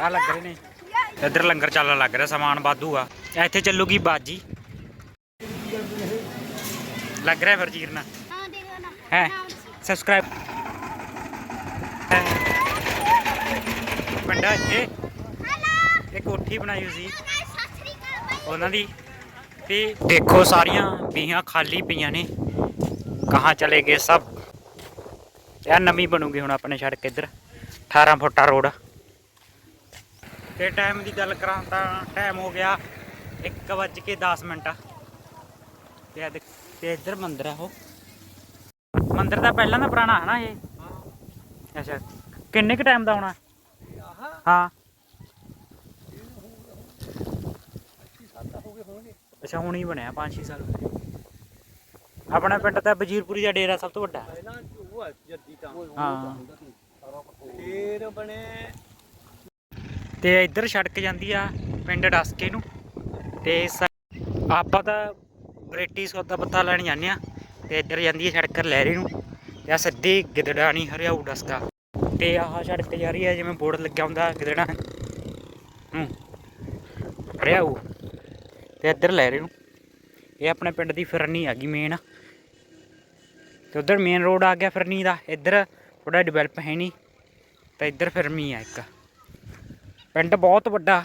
ਆ ਲੱਗ ਰਹੇ ਨੇ। ਇੱਧਰ ਲੰਗਰ ਚੱਲਣ ਲੱਗ ਰਿਹਾ ਸਮਾਨ ਵਾਧੂ ਆ। ਇੱਥੇ ਚੱਲੂਗੀ ਬਾਜੀ। ਲੱਗ ਰਿਹਾ ਫਿਰ ਜੀਰਨਾ? ਹੈ ਸਬਸਕ੍ਰਾਈਬ ਪਿੰਡਾ ਇੱਥੇ। ਇੱਕ ਕੋਠੀ ਬਣਾਈ ਸੀ। ਉਹਨਾਂ ਦੀ। ਤੇ ਦੇਖੋ ਸਾਰੀਆਂ ਬੀਹਾਂ ਖਾਲੀ ਪਈਆਂ ਨੇ। ਕਹਾਂ ਚਲੇ ਗਏ ਸਭ। ਇਹ ਨਵੀਂ ਬਣੂਗੀ ਹੁਣ ਆਪਣੇ ਛੱਡ ਕੇ ਇੱਧਰ। 18 ਫੁੱਟਾ ਰੋਡ। ਤੇ ਟਾਈਮ ਦੀ ਗੱਲ ਕਰਾਂ ਤਾਂ ਟਾਈਮ ਹੋ ਗਿਆ 1:10 ਮਿੰਟ। ਤੇ ਤੇ ਇੱਧਰ ਮੰਦਿਰ ਆ ਉਹ। ਮੰਦਿਰ ਦਾ ਪਹਿਲਾਂ ਦਾ ਪੁਰਾਣਾ ਹੈ ਨਾ ਇਹ? ਅੱਛਾ ਕਿੰਨੇ ਕ ਟਾਈਮ ਦਾ ਹੋਣਾ ਹਾਂ। ਅੱਛਾ ਹੁਣ ਹੀ ਬਣਿਆ 5-6 ਸਾਲ ਹੋ ਗਏ। ਆਪਣਾ ਪਿੰਡ ਤਾਂ ਵਜੀਰਪੁਰੀ ਦਾ ਡੇਰਾ ਸਭ ਤੋਂ ਵੱਡਾ। ਹੈ। ਪਹਿਲਾਂ ਉਹ ਜੱਦੀ ਤਾਂ। ਹਾਂ। ਫੇਰ ਬਣੇ ਤੇ ਇੱਧਰ ਸੜਕ ਜਾਂਦੀ ਆ ਪਿੰਡ ਡਸਕੇ ਨੂੰ। ਤੇ ਆਪਾਂ ਤਾਂ ਬਰੇਟੀ ਸੌਦਾ ਪੱਤਾ ਲੈਣ ਜਾਂਦੇ ਆ, ਤੇ ਇੱਧਰ ਜਾਂਦੀ ਹੈ ਸੜਕ ਲਹਿਰੇ ਨੂੰ। ਤੇ ਆ ਸਿੱਧੀ ਗਿੱਦੜਾਣੀ ਹਰਿਆਊ ਡਸਕਾ ਤੇ ਆਹ ਸੜਕ ਜਾ ਰਹੀ ਹੈ ਜਿਵੇਂ ਬੋਰਡ ਲੱਗਿਆ ਹੁੰਦਾ ਗਿੱਦੜਾ। ਹੂੰ, ਹਰਿਆਊ। ਤੇ ਇੱਧਰ ਲਹਿਰੇ ਨੂੰ। ਇਹ ਆਪਣੇ ਪਿੰਡ ਦੀ ਫਿਰਨੀ ਆ ਗਈ ਮੇਨ ਤੇ ਉਧਰ ਮੇਨ ਰੋਡ ਆ ਗਿਆ ਫਿਰਨੀ ਦਾ। ਇੱਧਰ ਥੋੜਾ ਡਿਵੈਲਪ ਹੈ ਨਹੀਂ, ਤਾਂ ਇੱਧਰ ਫਿਰਮੀ ਆ ਇੱਕ। ਪਿੰਡ ਬਹੁਤ ਵੱਡਾ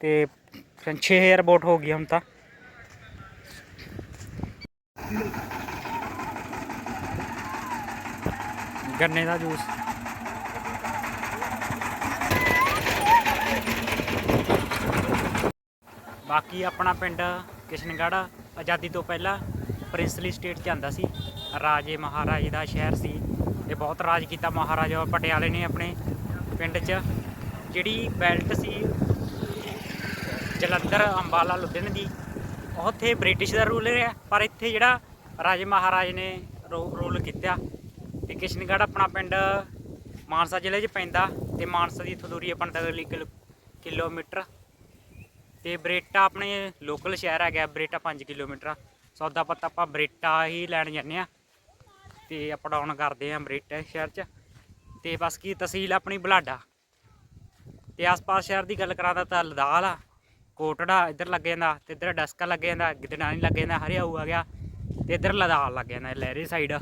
ਤੇ 6000 ਵੋਟ ਹੋ ਗਈ ਹੁਣ ਤਾਂ। ਗੰਨੇ ਦਾ ਜੂਸ। ਬਾਕੀ ਆਪਣਾ ਪਿੰਡ ਕਿਸ਼ਨਗੜ੍ਹ, ਆਜ਼ਾਦੀ ਤੋਂ ਪਹਿਲਾਂ ਪ੍ਰਿੰਸਲੀ ਸਟੇਟ ਚ ਆਂਦਾ ਸੀ। ਰਾਜੇ ਮਹਾਰਾਜੇ ਦਾ ਸ਼ਹਿਰ ਸੀ। ਇਹ ਬਹੁਤ ਰਾਜ ਕੀਤਾ। ਮਹਾਰਾਜਾ ਪਟਿਆਲੇ ਨੇ ਆਪਣੇ ਪਿੰਡ 'ਚ। ਜਿਹੜੀ ਬੈਲਟ ਸੀ, ਜਲੰਧਰ, ਅੰਬਾਲਾ, ਲੁਧਿਆਣੇ ਦੀ, ਉੱਥੇ ਬ੍ਰਿਟਿਸ਼ ਦਾ ਰੂਲ ਰਿਹਾ। ਪਰ ਇੱਥੇ ਜਿਹੜਾ ਰਾਜੇ ਮਹਾਰਾਜ ਨੇ ਰੂਲ ਕੀਤਾ ਤੇ ਕਿਸ਼ਨਗੜ੍ਹ ਆਪਣਾ ਪਿੰਡ ਮਾਨਸਾ ਜ਼ਿਲ੍ਹੇ 'ਚ ਪੈਂਦਾ ਤੇ ਮਾਨਸਾ ਦੀ ਇੱਥੋਂ ਦੂਰੀ ਹੈ 45 ਕਿਲੋ- ਕਿਲੋਮੀਟਰ। ਤੇ ਬਰੇਟਾ ਆਪਣੇ ਲੋਕਲ ਸ਼ਹਿਰ ਹੈਗਾ, ਬਰੇਟਾ 5 ਕਿਲੋਮੀਟਰ। ਸੌਦਾ ਪੱਤਾ ਆਪਾਂ ਬਰੇਟਾ ਹੀ ਲੈਣ ਜਾਂਦੇ ਆ ਤੇ ਅਪ ਡਾਊਨ ਕਰਦੇ ਆ ਬਰੇਟਾ ਸ਼ਹਿਰ 'ਚ। ਤੇ ਬਸ ਕੀ ਤਹਿਸੀਲ ਆਪਣੀ ਬਲਾਡਾ। ਤੇ ਆਸ-ਪਾਸ ਸ਼ਹਿਰ ਦੀ ਗੱਲ ਕਰਾਂ ਤਾਂ ਲਦਾਲ ਆ, ਕੋਟੜਾ ਇੱਧਰ ਲੱਗ ਜਾਂਦਾ ਤੇ ਇੱਧਰ ਡਸਕਾ ਲੱਗ ਜਾਂਦਾ, ਗਿੱਦੜਾਣੀ ਲੱਗ ਜਾਂਦਾ, ਹਰਿਆਊ ਆ ਗਿਆ ਤੇ ਇੱਧਰ ਲਦਾਲ ਲੱਗ ਜਾਂਦਾ, ਲਹਿਰੇ ਸਾਈਡ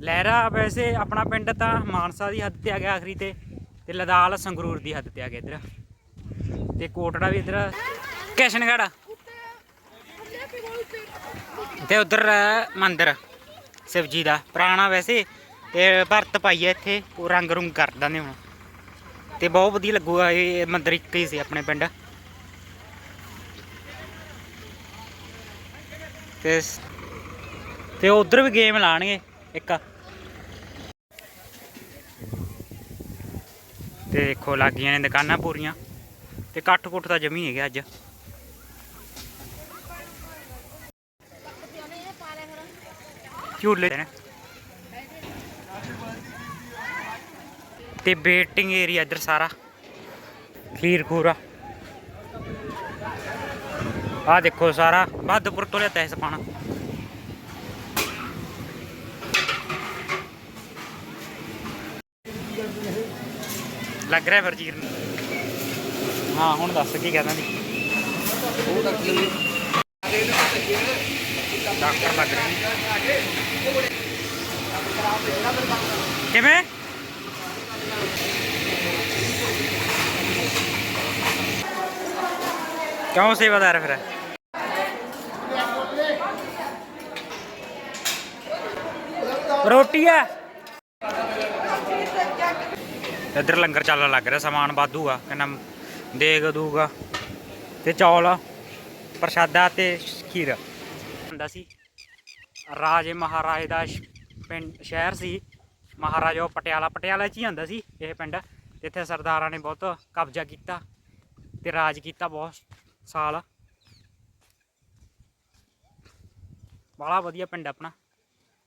ਲਹਿਰਾ ਵੈਸੇ ਆਪਣਾ ਪਿੰਡ ਤਾਂ ਮਾਨਸਾ ਦੀ ਹੱਦ ਤੇ ਆ ਗਿਆ ਆਖਰੀ ਤੇ ਤੇ ਲਦਾਲ ਸੰਗਰੂਰ ਦੀ ਹੱਦ ਤੇ ਆ ਗਿਆ ਇੱਧਰ। ਤੇ ਕੋਟੜਾ ਵੀ ਇੱਧਰ, ਕਿਸ਼ਨਗੜ੍ਹ। ਤੇ ਉਧਰ ਮੰਦਿਰ, ਸ਼ਿਵਜੀ ਦਾ। ਪੁਰਾਣਾ ਵੈਸੇ, ਤੇ ਭਰਤ ਪਾਈਏ ਇੱਥੇ, ਉਹ ਰੰਗ ਰੁੰਗ ਕਰ ਦਿੰਦੇ ਹੁਣ। ਤੇ ਬਹੁਤ ਵਧੀਆ ਲੱਗੂਗਾ ਇਹ ਮੰਦਿਰ ਇੱਕ ਹੀ ਸੀ ਆਪਣੇ ਪਿੰਡ। ਤੇ ਸ- ਤੇ ਉਧਰ ਵੀ ਗੇਮ ਲਾਣਗੇ ਇੱਕ। ਤੇ ਦੇਖੋ ਲੱਗੀਆਂ ਨੇ ਦੁਕਾਨਾਂ ਪੂਰੀਆਂ ਤੇ ਕੱਠ ਕੁੱਠ ਤਾਂ ਜਮੀ ਹੈਗਾ ਅੱਜ। ਝੂਲੇ ਨੇ। ਤੇ ਵੇਟਿੰਗ ਏਰੀਆ ਇੱਧਰ ਸਾਰਾ। ਖੀਰ ਖੂਰਾ। ਆ ਦੇਖੋ ਸਾਰਾ, ਬਹਾਦਰਪੁਰ ਤੋਂ ਲਿਆ ਤੈਸ ਪਾਣਾ ਲੱਗ ਰਿਹਾ ਫਿਰ ਚੀਰਨ ਹਾਂ, ਹੁਣ ਦੱਸ ਕੀ ਕਹਿੰਦਾ ਦੀ ਡਾਕਟਰ ਲੱਗ ਰਹੇ ਕਿਵੇਂ? ਕਿਉਂ ਸੇਵਾਦਾਰ ਫਿਰ? ਰੋਟੀ ਆ। ਇੱਧਰ ਲੰਗਰ ਚੱਲਣ ਲੱਗ ਰਿਹਾ, ਸਮਾਨ ਵਾਧੂ ਆ, ਕਹਿੰਦਾ ਦੇਗ ਦੂਗਾ ਤੇ ਚੌਲ ਪ੍ਰਸ਼ਾਦਾ ਤੇ ਖੀਰ। ਹੁੰਦਾ ਸੀ, ਰਾਜੇ ਮਹਾਰਾਜੇ ਦਾ ਪਿੰਡ, ਸ਼ਹਿਰ ਸੀ। ਮਹਾਰਾਜਾ ਪਟਿਆਲਾ ਪਟਿਆਲਾ 'ਚ ਹੀ ਹੁੰਦਾ ਸੀ ਇਹ ਪਿੰਡ। ਇੱਥੇ ਸਰਦਾਰਾਂ ਨੇ ਬਹੁਤ ਕਬਜ਼ਾ ਕੀਤਾ ਤੇ ਰਾਜ ਕੀਤਾ ਬਹੁਤ। ਸਾਲ ਬੜਾ ਵਧੀਆ ਪਿੰਡ ਆਪਣਾ।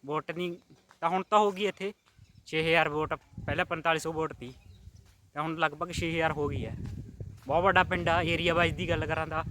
ਵੋਟ ਨਹੀਂ ਤਾਂ ਹੁਣ ਤਾਂ ਹੋ ਗਈ ਇੱਥੇ 6000 ਵੋਟ, ਪਹਿਲਾਂ 4500 ਵੋਟ ਤੀ। ਤਾਂ ਹੁਣ ਲਗਭਗ 6000 ਹੋ ਗਈ ਹੈ। ਬਹੁਤ ਵੱਡਾ ਪਿੰਡ ਆ ਏਰੀਆ ਵਾਈਜ਼ ਦੀ ਗੱਲ ਕਰਾਂ ਤਾਂ।